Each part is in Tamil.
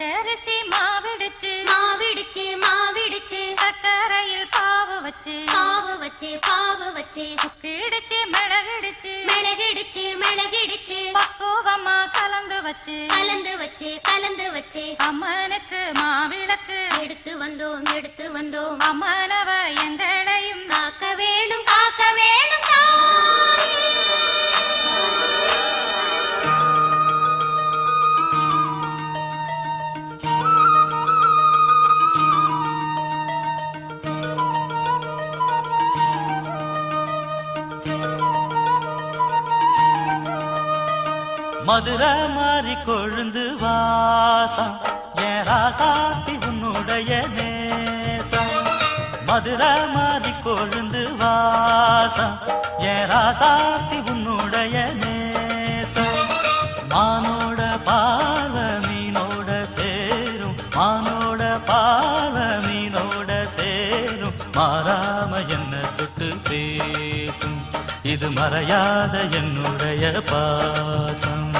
பச்சரிசி மாவிடுச்சு மாவிடுச்சு மாவிடுச்சு. சக்கரையில் பாவு வச்சு பாவு வச்சு பாவு வச்சு. சுக்கிடுச்சு மிளகிடுச்சு மிளகிடுச்சு மிளகிடுச்சு. பக்குவமா கலந்து வச்சு கலந்து வச்சு கலந்து வச்சு. அம்மனுக்கு மாவிளக்கு. எடுத்து வந்தோம் எடுத்து வந்தோம். அம்மனவ எங்களையும் மதுரை மாறி கொழுந்து வாசம். என் ராசாத்தி உன்னுடைய நேசம். மதுரை மாறி கொழுந்து வாசம். என் ராசாத்தி உன்னுடைய நேசம். மானோட பால மீனோட சேரும். மானோட பால மீனோட சேரும். மாறாம என்ன தொட்டு பேசும்? இது மறையாத என்னுடைய பாசம்.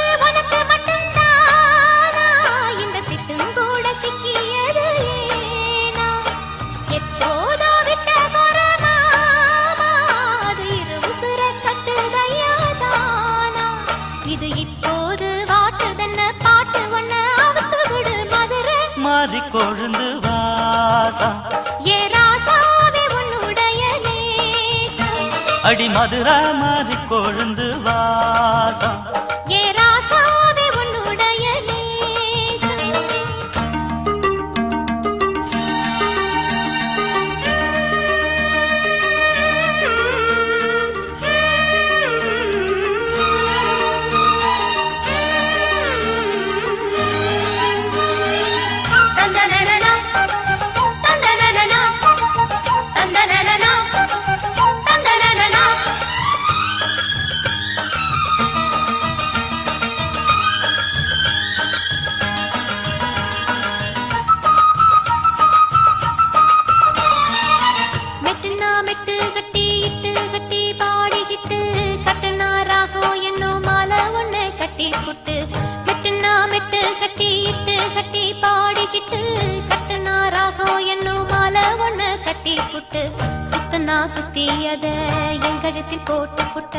மாறி கொழுந்து நேசம். அடி மதுரா மாறி கொழுந்து வாசம் சுத்தனா சுத்தி அத என் கழுத்தில் போட்டு புட்ட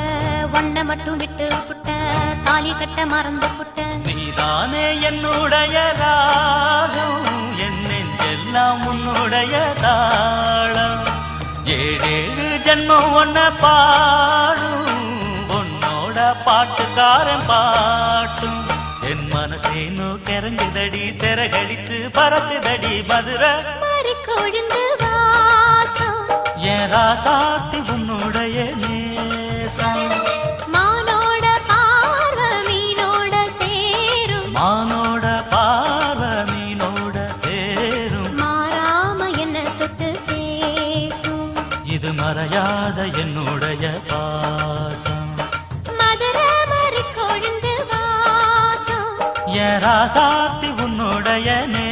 ஒன்ன மட்டும் விட்டு புட்ட தாலி கட்ட மறந்து புட்ட. நீதானே என்னுடைய ராகம் என் நெஞ்செல்லாம் உன்னுடைய தாளம். ஏழேழு ஜன்மம் ஒன்ன பாடும் உன்னோட பாட்டுக்காரன் பாட்டும். என் மனசேனோ கிறங்குதடி சிறகடிச்சு பறக்குதடி மதுரை. மாறி கொழுந்து என் ராசாத்தி உன்னுடைய நேசம். மானோட பார்வை மீனோட சேரும். மானோட பார்வை மீனோட சேரும். மாறாம என்ன தொட்டு பேசும். இது மறையாத என்னுடைய பாசம். மதுரை மாறி கொழுந்து வாசம். என் ராசாத்தி உன்னுடைய நேசம்